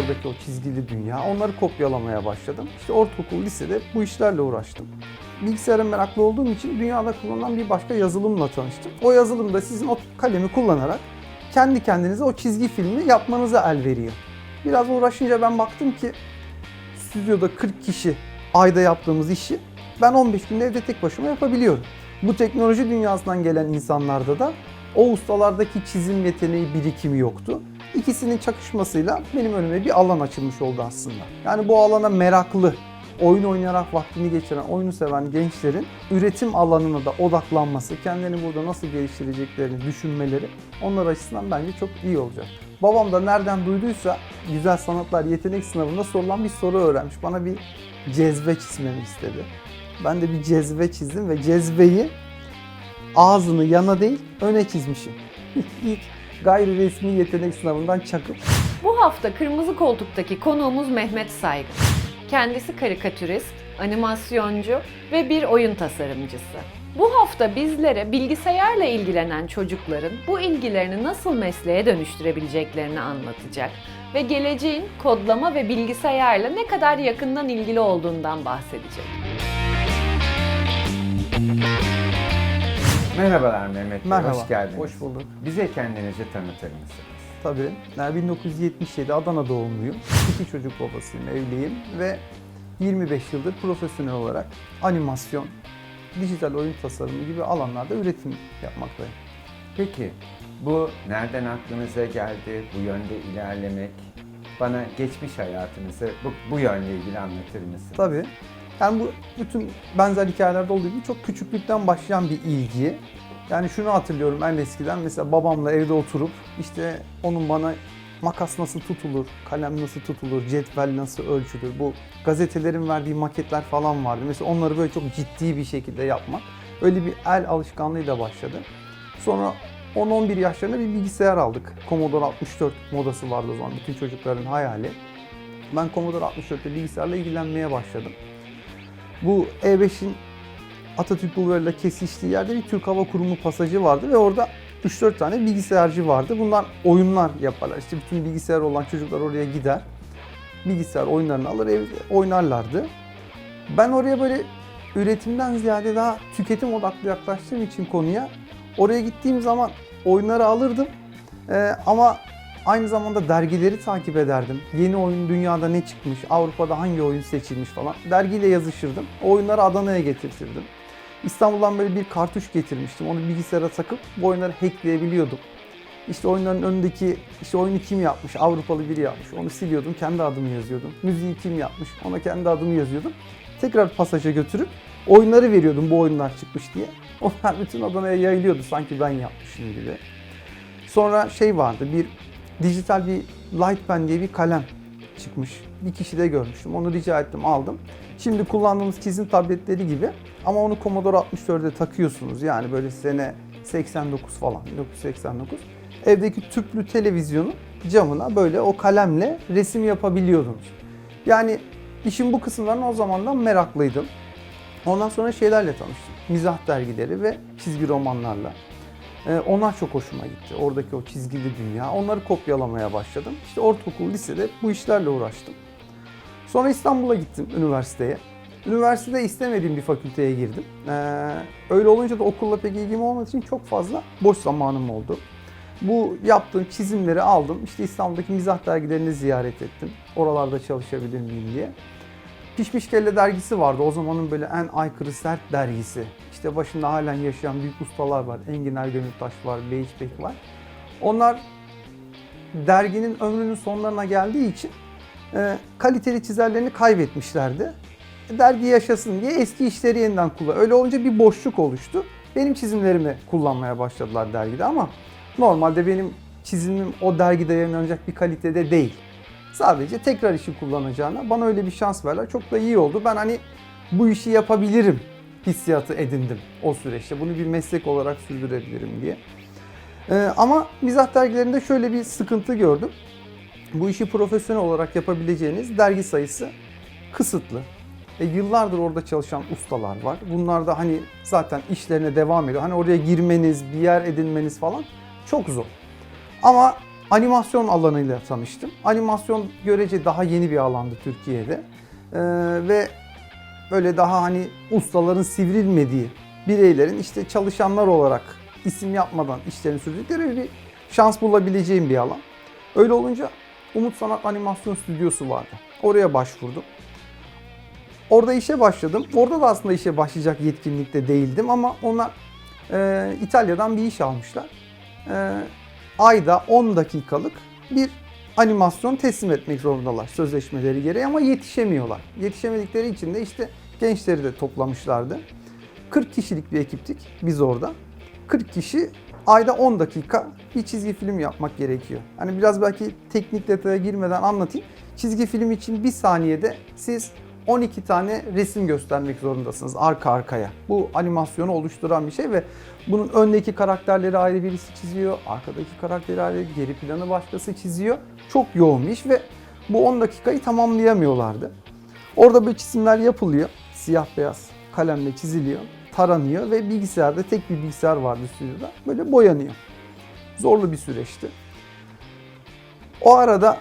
Oradaki o çizgili dünya. Onları kopyalamaya başladım. İşte ortaokul, lisede bu işlerle uğraştım. Bilgisayara meraklı olduğum için dünyada kullanılan bir başka yazılımla tanıştım. O yazılımda sizin o kalemi kullanarak kendi kendinize o çizgi filmi yapmanıza el veriyor. Biraz uğraşınca ben baktım ki stüdyoda 40 kişi ayda yaptığımız işi ben 15 günde evde tek başıma yapabiliyorum. Bu teknoloji dünyasından gelen insanlarda da o ustalardaki çizim yeteneği birikimi yoktu. İkisinin çakışmasıyla benim önüme bir alan açılmış oldu aslında. Yani bu alana meraklı, oyun oynayarak vaktini geçiren, oyunu seven gençlerin üretim alanına da odaklanması, kendini burada nasıl geliştireceklerini düşünmeleri onlar açısından bence çok iyi olacak. Babam da nereden duyduysa güzel sanatlar yetenek sınavında sorulan bir soru öğrenmiş. Bana bir cezve çizmemi istedi. Ben de bir cezve çizdim ve cezveyi ağzını yana değil öne çizmişim. İlk gayri resmi yetenek sınavından çakıp Bu hafta Kırmızı Koltuk'taki konuğumuz Mehmet Saygın. Kendisi karikatürist, animasyoncu ve bir oyun tasarımcısı. Bu hafta bizlere bilgisayarla ilgilenen çocukların bu ilgilerini nasıl mesleğe dönüştürebileceklerini anlatacak ve geleceğin kodlama ve bilgisayarla ne kadar yakından ilgili olduğundan bahsedecek. Merhabalar Mehmet Bey, merhaba. hoş geldiniz. Hoş bulduk. Bize kendinizi tanıtır mısınız? Tabii. Yani 1977 Adana doğumluyum. İki çocuk babasıyım, evliyim ve 25 yıldır profesyonel olarak animasyon, dijital oyun tasarımı gibi alanlarda üretim yapmaktayım. Peki, bu nereden aklınıza geldi, bu yönde ilerlemek? Bana geçmiş hayatınızı bu, bu yönle ilgili anlatır mısınız? Tabii. Yani bu bütün benzer hikayelerde olduğu gibi çok küçüklükten başlayan bir ilgi. Yani şunu hatırlıyorum en eskiden mesela babamla evde oturup işte onun bana makas nasıl tutulur, kalem nasıl tutulur, cetvel nasıl ölçülür, bu gazetelerin verdiği maketler falan vardı. Mesela onları böyle çok ciddi bir şekilde yapmak. Öyle bir el alışkanlığıyla başladı. Sonra 10-11 yaşlarında bir bilgisayar aldık. Commodore 64 modası vardı o zaman bütün çocukların hayali. Ben Commodore 64'te bilgisayarla ilgilenmeye başladım. Bu E5'in Atatürk Bulvarı'yla kesiştiği yerde bir Türk Hava Kurumu pasajı vardı ve orada 3-4 tane bilgisayarcı vardı. Bunlar oyunlar yaparlar. İşte bütün bilgisayar olan çocuklar oraya gider. Bilgisayar oyunlarını alır, evde oynarlardı. Ben oraya böyle üretimden ziyade daha tüketim odaklı yaklaştığım için konuya oraya gittiğim zaman oyunları alırdım. Ee, ama aynı zamanda dergileri takip ederdim. Yeni oyun dünyada ne çıkmış, Avrupa'da hangi oyun seçilmiş falan. Dergiyle yazışırdım. O oyunları Adana'ya getirtirdim. İstanbul'dan böyle bir kartuş getirmiştim. Onu bilgisayara takıp bu oyunları hackleyebiliyordum. İşte oyunların önündeki işte oyunu kim yapmış, Avrupalı biri yapmış. Onu siliyordum, kendi adımı yazıyordum. Müziği kim yapmış, ona kendi adımı yazıyordum. Tekrar pasaja götürüp oyunları veriyordum bu oyunlar çıkmış diye. Onlar bütün Adana'ya yayılıyordu sanki ben yapmışım gibi. Sonra şey vardı bir dijital bir Light Pen diye bir kalem çıkmış. Bir kişi de görmüştüm. Onu rica ettim aldım. Şimdi kullandığımız çizim tabletleri gibi ama onu Commodore 64'e takıyorsunuz. Yani böyle sene 89 falan 1989. Evdeki tüplü televizyonun camına böyle o kalemle resim yapabiliyordunuz. Yani işin bu kısımlarına o zamandan meraklıydım. Ondan sonra şeylerle tanıştım. Mizah dergileri ve çizgi romanlarla. Ee, onlar çok hoşuma gitti. Oradaki o çizgili dünya. Onları kopyalamaya başladım. İşte ortaokul, lisede bu işlerle uğraştım. Sonra İstanbul'a gittim üniversiteye. Üniversitede istemediğim bir fakülteye girdim. Ee, öyle olunca da okulla pek ilgim olmadığı için çok fazla boş zamanım oldu. Bu yaptığım çizimleri aldım. İşte İstanbul'daki mizah dergilerini ziyaret ettim. Oralarda çalışabilir miyim diye. Pişmiş Kelle dergisi vardı. O zamanın böyle en aykırı sert dergisi. İşte başında halen yaşayan büyük ustalar var. Enginer Gönültaş var, Beyiç Bek var. Onlar derginin ömrünün sonlarına geldiği için e, kaliteli çizerlerini kaybetmişlerdi. Dergi yaşasın diye eski işleri yeniden kullan. Öyle olunca bir boşluk oluştu. Benim çizimlerimi kullanmaya başladılar dergide ama normalde benim çizimim o dergide yayınlanacak bir kalitede değil. Sadece tekrar işi kullanacağına bana öyle bir şans verdiler. Çok da iyi oldu. Ben hani bu işi yapabilirim hissiyatı edindim o süreçte. Bunu bir meslek olarak sürdürebilirim diye. Ee, ama mizah dergilerinde şöyle bir sıkıntı gördüm. Bu işi profesyonel olarak yapabileceğiniz dergi sayısı kısıtlı. E, yıllardır orada çalışan ustalar var. Bunlar da hani zaten işlerine devam ediyor. Hani oraya girmeniz, bir yer edinmeniz falan çok zor. Ama animasyon alanıyla tanıştım. Animasyon görece daha yeni bir alandı Türkiye'de. Ee, ve böyle daha hani ustaların sivrilmediği bireylerin işte çalışanlar olarak isim yapmadan işlerini sürdükleri bir şans bulabileceğim bir alan. Öyle olunca Umut Sanat Animasyon Stüdyosu vardı. Oraya başvurdum. Orada işe başladım. Orada da aslında işe başlayacak yetkinlikte değildim ama onlar e, İtalya'dan bir iş almışlar. E, ayda 10 dakikalık bir animasyon teslim etmek zorundalar sözleşmeleri gereği ama yetişemiyorlar. Yetişemedikleri için de işte gençleri de toplamışlardı. 40 kişilik bir ekiptik biz orada. 40 kişi ayda 10 dakika bir çizgi film yapmak gerekiyor. Hani biraz belki teknik detaya girmeden anlatayım. Çizgi film için bir saniyede siz 12 tane resim göstermek zorundasınız arka arkaya. Bu animasyonu oluşturan bir şey ve bunun öndeki karakterleri ayrı birisi çiziyor, arkadaki karakteri ayrı, geri planı başkası çiziyor. Çok yoğun bir iş ve bu 10 dakikayı tamamlayamıyorlardı. Orada böyle çizimler yapılıyor. Siyah beyaz kalemle çiziliyor, taranıyor ve bilgisayarda tek bir bilgisayar vardı stüdyoda. Böyle boyanıyor. Zorlu bir süreçti. O arada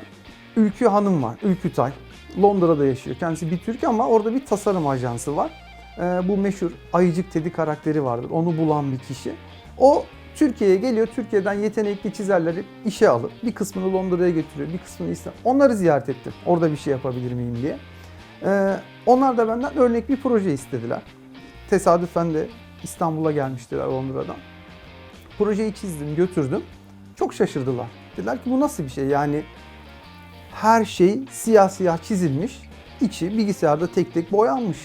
Ülkü Hanım var, Ülkü Tay. Londra'da yaşıyor. Kendisi bir Türk ama orada bir tasarım ajansı var. Ee, bu meşhur Ayıcık Teddy karakteri vardır. Onu bulan bir kişi. O Türkiye'ye geliyor. Türkiye'den yetenekli çizerleri işe alıp bir kısmını Londra'ya getiriyor, bir kısmını İstanbul. Onları ziyaret ettim. Orada bir şey yapabilir miyim diye. Ee, onlar da benden örnek bir proje istediler. Tesadüfen de İstanbul'a gelmiştiler Londra'dan. Projeyi çizdim, götürdüm. Çok şaşırdılar. Dediler ki bu nasıl bir şey? Yani her şey siyah siyah çizilmiş, içi bilgisayarda tek tek boyanmış.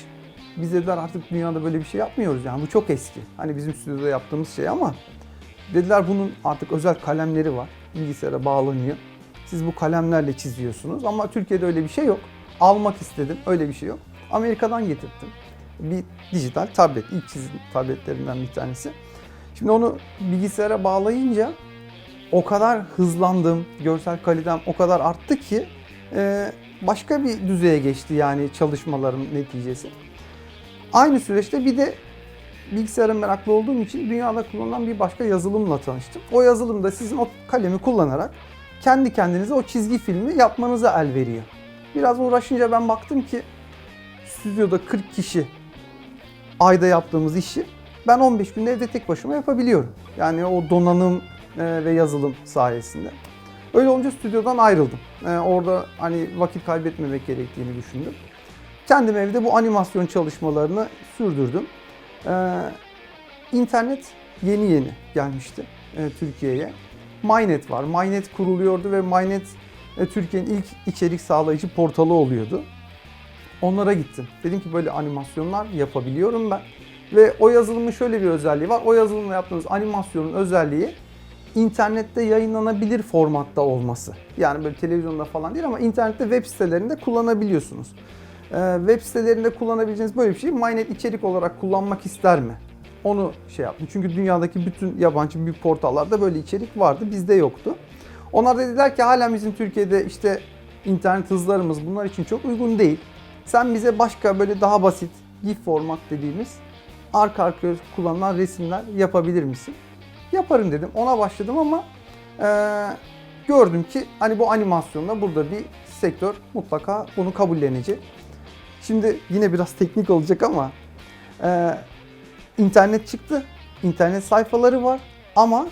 Biz dediler artık dünyada böyle bir şey yapmıyoruz yani bu çok eski. Hani bizim stüdyoda yaptığımız şey ama dediler bunun artık özel kalemleri var. Bilgisayara bağlanıyor. Siz bu kalemlerle çiziyorsunuz ama Türkiye'de öyle bir şey yok. Almak istedim öyle bir şey yok. Amerika'dan getirttim. Bir dijital tablet, ilk çizim tabletlerinden bir tanesi. Şimdi onu bilgisayara bağlayınca o kadar hızlandım, görsel kalitem o kadar arttı ki e, başka bir düzeye geçti yani çalışmalarım neticesi. Aynı süreçte bir de bilgisayara meraklı olduğum için dünyada kullanılan bir başka yazılımla tanıştım. O yazılımda sizin o kalemi kullanarak kendi kendinize o çizgi filmi yapmanıza el veriyor. Biraz uğraşınca ben baktım ki stüdyoda 40 kişi ayda yaptığımız işi ben 15 günde evde tek başıma yapabiliyorum. Yani o donanım ve yazılım sayesinde. Öyle olunca stüdyodan ayrıldım. E, orada hani vakit kaybetmemek gerektiğini düşündüm. Kendim evde bu animasyon çalışmalarını sürdürdüm. E, İnternet yeni yeni gelmişti e, Türkiye'ye. MyNet var. MyNet kuruluyordu ve MyNet e, Türkiye'nin ilk içerik sağlayıcı portalı oluyordu. Onlara gittim. Dedim ki böyle animasyonlar yapabiliyorum ben. Ve o yazılımın şöyle bir özelliği var. O yazılımla yaptığınız animasyonun özelliği internette yayınlanabilir formatta olması. Yani böyle televizyonda falan değil ama internette web sitelerinde kullanabiliyorsunuz. Ee, web sitelerinde kullanabileceğiniz böyle bir şey MyNet içerik olarak kullanmak ister mi? Onu şey yaptım. Çünkü dünyadaki bütün yabancı büyük portallarda böyle içerik vardı. Bizde yoktu. Onlar da dediler ki halen bizim Türkiye'de işte internet hızlarımız bunlar için çok uygun değil. Sen bize başka böyle daha basit GIF format dediğimiz arka arkaya kullanılan resimler yapabilir misin? Yaparım dedim. Ona başladım ama eee, gördüm ki hani bu animasyonda burada bir sektör mutlaka bunu kabullenecek. Şimdi yine biraz teknik olacak ama eee, internet çıktı. İnternet sayfaları var ama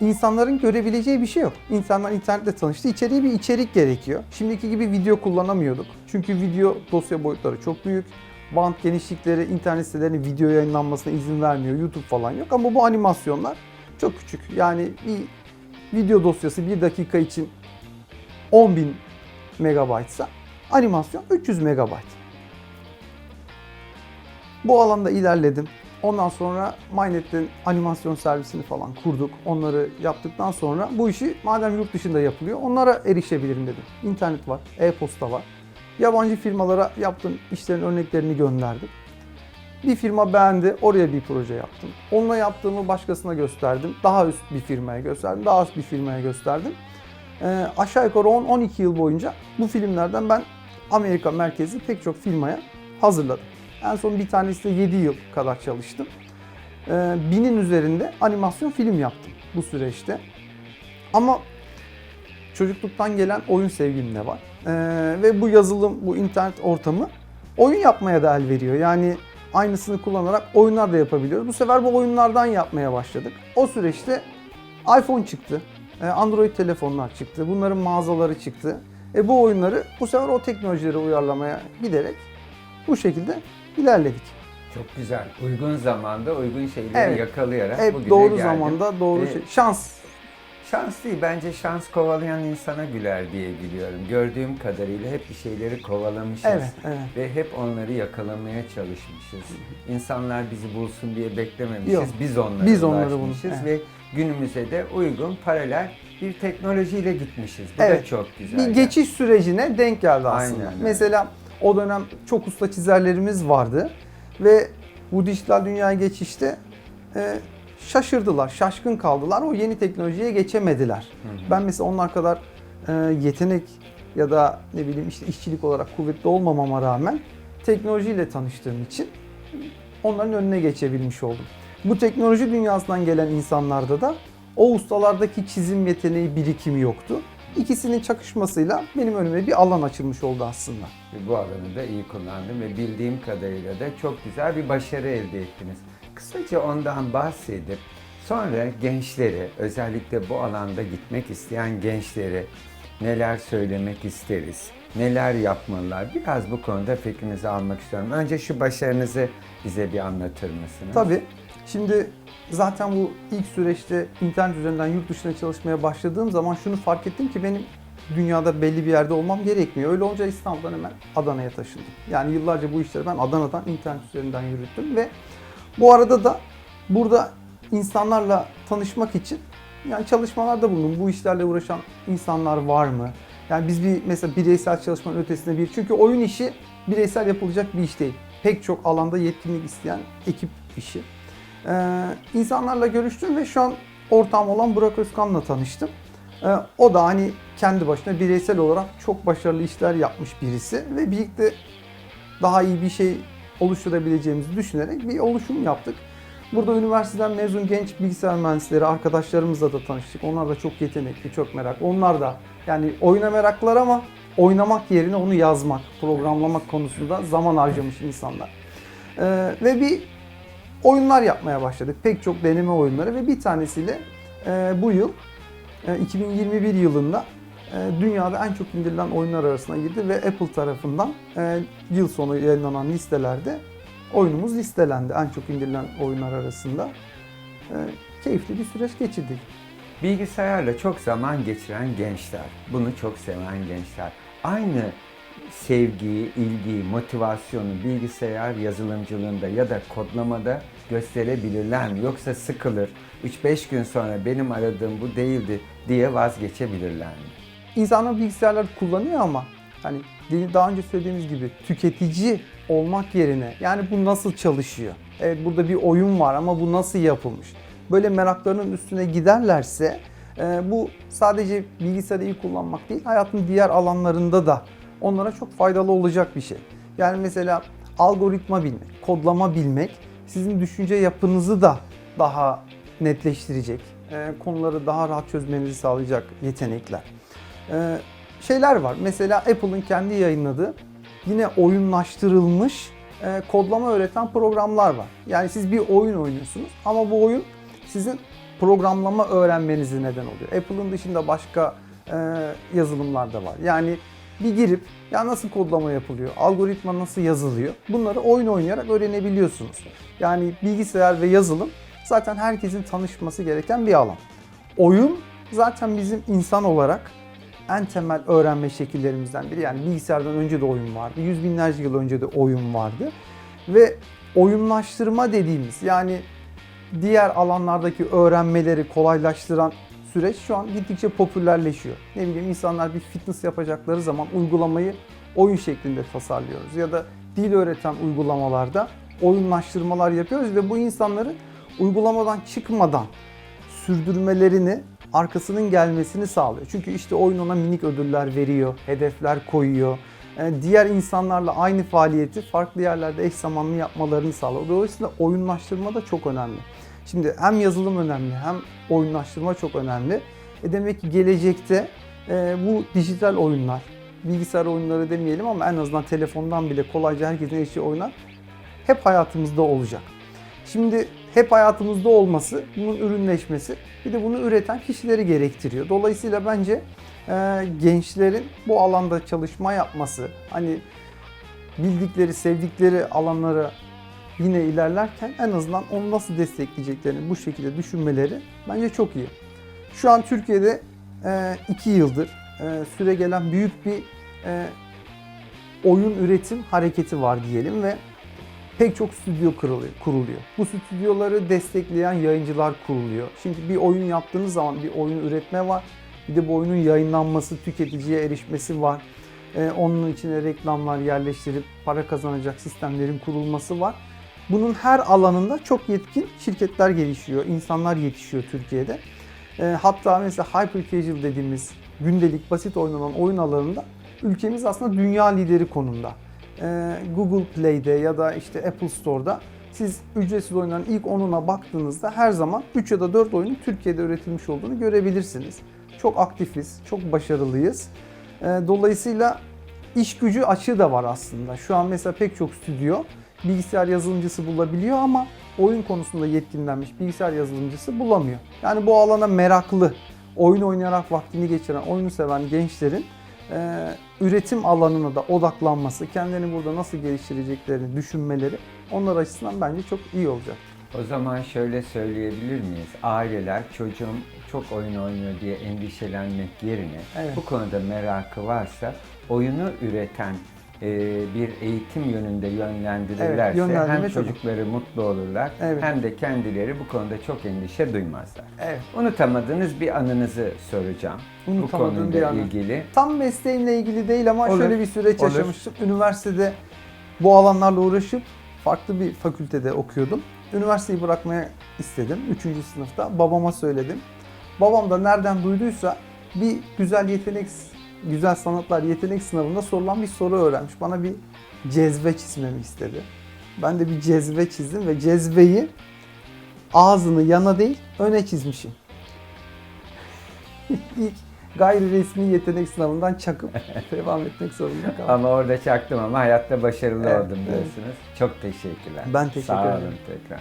insanların görebileceği bir şey yok. İnsanlar internetle tanıştı. İçeriye bir içerik gerekiyor. Şimdiki gibi video kullanamıyorduk. Çünkü video dosya boyutları çok büyük. Band genişlikleri internet sitelerinin video yayınlanmasına izin vermiyor. YouTube falan yok ama bu animasyonlar çok küçük. Yani bir video dosyası bir dakika için 10.000 megabaytsa animasyon 300 megabayt. Bu alanda ilerledim. Ondan sonra MyNet'in animasyon servisini falan kurduk. Onları yaptıktan sonra bu işi madem yurt dışında yapılıyor onlara erişebilirim dedim. İnternet var, e-posta var. Yabancı firmalara yaptığım işlerin örneklerini gönderdim. Bir firma beğendi, oraya bir proje yaptım. Onunla yaptığımı başkasına gösterdim. Daha üst bir firmaya gösterdim, daha üst bir firmaya gösterdim. Ee, aşağı yukarı 10-12 yıl boyunca bu filmlerden ben Amerika merkezli pek çok firmaya hazırladım. En son bir tanesi de 7 yıl kadar çalıştım. Ee, binin üzerinde animasyon film yaptım bu süreçte. Ama çocukluktan gelen oyun sevgim de var. Ee, ve bu yazılım, bu internet ortamı oyun yapmaya da el veriyor. Yani aynısını kullanarak oyunlar da yapabiliyoruz. Bu sefer bu oyunlardan yapmaya başladık. O süreçte iPhone çıktı. e, Android telefonlar çıktı. Bunların mağazaları çıktı. E bu oyunları bu sefer o teknolojilere uyarlamaya giderek bu şekilde ilerledik. Çok güzel. Uygun zamanda uygun şeyleri Evet. yakalayarak Hep bugüne doğru geldim. zamanda doğru Ve şey. Şans. Şans değil. Bence şans kovalayan insana güler diye biliyorum. Gördüğüm kadarıyla hep bir şeyleri kovalamışız. Evet, evet. Ve hep onları yakalamaya çalışmışız. İnsanlar bizi bulsun diye beklememişiz. Yok. Biz onlara Biz onları ulaşmışız bulduk, ve günümüze de uygun paralel bir teknolojiyle gitmişiz. Bu Evet. da çok güzel. bir geçiş sürecine denk geldi Aynen aslında. öyle. Mesela o dönem çok usta çizerlerimiz vardı ve bu dijital dünyaya geçişte e, şaşırdılar, şaşkın kaldılar. O yeni teknolojiye geçemediler. Ben mesela onlar kadar e, yetenek ya da ne bileyim işte işçilik olarak kuvvetli olmamama rağmen teknolojiyle tanıştığım için onların önüne geçebilmiş oldum. Bu teknoloji dünyasından gelen insanlarda da o ustalardaki çizim yeteneği birikimi yoktu. İkisinin çakışmasıyla benim önüme bir alan açılmış oldu aslında. Bu alanı da iyi kullandım ve bildiğim kadarıyla da çok güzel bir başarı elde ettiniz. Kısaca ondan bahsedip sonra gençleri özellikle bu alanda gitmek isteyen gençleri neler söylemek isteriz? Neler yapmalılar? Biraz bu konuda fikrinizi almak istiyorum. Önce şu başarınızı bize bir anlatır mısınız? Tabii. Şimdi zaten bu ilk süreçte internet üzerinden yurt dışına çalışmaya başladığım zaman şunu fark ettim ki benim dünyada belli bir yerde olmam gerekmiyor. Öyle olunca İstanbul'dan hemen Adana'ya taşındım. Yani yıllarca bu işleri ben Adana'dan internet üzerinden yürüttüm ve bu arada da burada insanlarla tanışmak için yani çalışmalarda bulundum. Bu işlerle uğraşan insanlar var mı? Yani biz bir mesela bireysel çalışmanın ötesinde bir çünkü oyun işi bireysel yapılacak bir iş değil. Pek çok alanda yetkinlik isteyen ekip işi. Ee, insanlarla görüştüm ve şu an ortağım olan Burak Özkan'la tanıştım. Ee, o da hani kendi başına bireysel olarak çok başarılı işler yapmış birisi ve birlikte daha iyi bir şey oluşturabileceğimizi düşünerek bir oluşum yaptık. Burada üniversiteden mezun genç bilgisayar mühendisleri arkadaşlarımızla da tanıştık. Onlar da çok yetenekli, çok merak. Onlar da yani oyuna meraklılar ama oynamak yerine onu yazmak, programlamak konusunda zaman harcamış insanlar. Ee, ve bir oyunlar yapmaya başladık. Pek çok deneme oyunları ve bir tanesiyle e, bu yıl e, 2021 yılında dünyada en çok indirilen oyunlar arasına girdi ve Apple tarafından e, yıl sonu yayınlanan listelerde oyunumuz listelendi en çok indirilen oyunlar arasında. E, keyifli bir süreç geçirdik. Bilgisayarla çok zaman geçiren gençler, bunu çok seven gençler. Aynı sevgiyi, ilgiyi, motivasyonu bilgisayar yazılımcılığında ya da kodlamada gösterebilirler mi? Yoksa sıkılır, 3-5 gün sonra benim aradığım bu değildi diye vazgeçebilirler mi? İnsanlar bilgisayarları kullanıyor ama hani daha önce söylediğimiz gibi tüketici olmak yerine yani bu nasıl çalışıyor? Evet burada bir oyun var ama bu nasıl yapılmış? Böyle meraklarının üstüne giderlerse e, bu sadece bilgisayarı iyi kullanmak değil hayatın diğer alanlarında da onlara çok faydalı olacak bir şey. Yani mesela algoritma bilmek, kodlama bilmek sizin düşünce yapınızı da daha netleştirecek, e, konuları daha rahat çözmenizi sağlayacak yetenekler. Ee, şeyler var. Mesela Apple'ın kendi yayınladığı yine oyunlaştırılmış e, kodlama öğreten programlar var. Yani siz bir oyun oynuyorsunuz ama bu oyun sizin programlama öğrenmenizi neden oluyor. Apple'ın dışında başka e, yazılımlar da var. Yani bir girip ya nasıl kodlama yapılıyor, algoritma nasıl yazılıyor bunları oyun oynayarak öğrenebiliyorsunuz. Yani bilgisayar ve yazılım zaten herkesin tanışması gereken bir alan. Oyun zaten bizim insan olarak en temel öğrenme şekillerimizden biri. Yani bilgisayardan önce de oyun vardı. Yüz binlerce yıl önce de oyun vardı. Ve oyunlaştırma dediğimiz yani diğer alanlardaki öğrenmeleri kolaylaştıran süreç şu an gittikçe popülerleşiyor. Ne bileyim insanlar bir fitness yapacakları zaman uygulamayı oyun şeklinde tasarlıyoruz. Ya da dil öğreten uygulamalarda oyunlaştırmalar yapıyoruz ve bu insanların uygulamadan çıkmadan sürdürmelerini, arkasının gelmesini sağlıyor. Çünkü işte oyun ona minik ödüller veriyor, hedefler koyuyor. e, diğer insanlarla aynı faaliyeti farklı yerlerde eş zamanlı yapmalarını sağlar. Dolayısıyla oyunlaştırma da çok önemli. Şimdi hem yazılım önemli hem oyunlaştırma çok önemli. E demek ki gelecekte e, bu dijital oyunlar, bilgisayar oyunları demeyelim ama en azından telefondan bile kolayca herkesin eriştiği oyunlar hep hayatımızda olacak. Şimdi hep hayatımızda olması, bunun ürünleşmesi bir de bunu üreten kişileri gerektiriyor. Dolayısıyla bence e, gençlerin bu alanda çalışma yapması, hani bildikleri, sevdikleri alanlara yine ilerlerken en azından onu nasıl destekleyeceklerini bu şekilde düşünmeleri bence çok iyi. Şu an Türkiye'de 2 yıldır e, süre gelen büyük bir e, oyun üretim hareketi var diyelim ve pek çok stüdyo kuruluyor, kuruluyor. Bu stüdyoları destekleyen yayıncılar kuruluyor. Şimdi bir oyun yaptığınız zaman bir oyun üretme var. Bir de bu oyunun yayınlanması, tüketiciye erişmesi var. Ee, onun içine reklamlar yerleştirip para kazanacak sistemlerin kurulması var. Bunun her alanında çok yetkin şirketler gelişiyor, insanlar yetişiyor Türkiye'de. Ee, hatta mesela hyper casual dediğimiz gündelik basit oynanan oyun alanında ülkemiz aslında dünya lideri konumda. Ee, Google Play'de ya da işte Apple Store'da siz ücretsiz oyunların ilk 10'una baktığınızda her zaman 3 ya da 4 oyunun Türkiye'de üretilmiş olduğunu görebilirsiniz. Çok aktifiz, çok başarılıyız. Ee, Dolayısıyla iş gücü açığı da var aslında. Şu an mesela pek çok stüdyo bilgisayar yazılımcısı bulabiliyor ama oyun konusunda yetkinlenmiş bilgisayar yazılımcısı bulamıyor. Yani bu alana meraklı, oyun oynayarak vaktini geçiren, oyunu seven gençlerin e, üretim alanına da odaklanması, kendilerini burada nasıl geliştireceklerini düşünmeleri onlar açısından bence çok iyi olacak. O zaman şöyle söyleyebilir miyiz? Aileler çocuğum çok oyun oynuyor diye endişelenmek yerine Evet. bu konuda merakı varsa oyunu üreten bir eğitim yönünde yönlendirirlerse Evet, yönlendirme hem çocukları mutlu olurlar Evet. hem de kendileri bu konuda çok endişe duymazlar. Evet. Unutamadığınız bir anınızı soracağım. Bu Unutamadığım konuyla ilgili. Tam mesleğimle ilgili değil ama Olur, şöyle bir süreç olur. yaşamıştım. Üniversitede bu alanlarla uğraşıp farklı bir fakültede okuyordum. Üniversiteyi bırakmaya istedim 3. sınıfta. Babama söyledim. Babam da nereden duyduysa bir güzel yetenek güzel sanatlar yetenek sınavında sorulan bir soru öğrenmiş. Bana bir cezve çizmemi istedi. Ben de bir cezve çizdim ve cezveyi ağzını yana değil öne çizmişim. İlk gayri resmi yetenek sınavından çakıp devam etmek zorunda kaldım. Ama orada çaktım ama hayatta başarılı Evet, oldum evet. diyorsunuz. Çok teşekkürler. Ben teşekkür Sağ ederim. olun tekrar.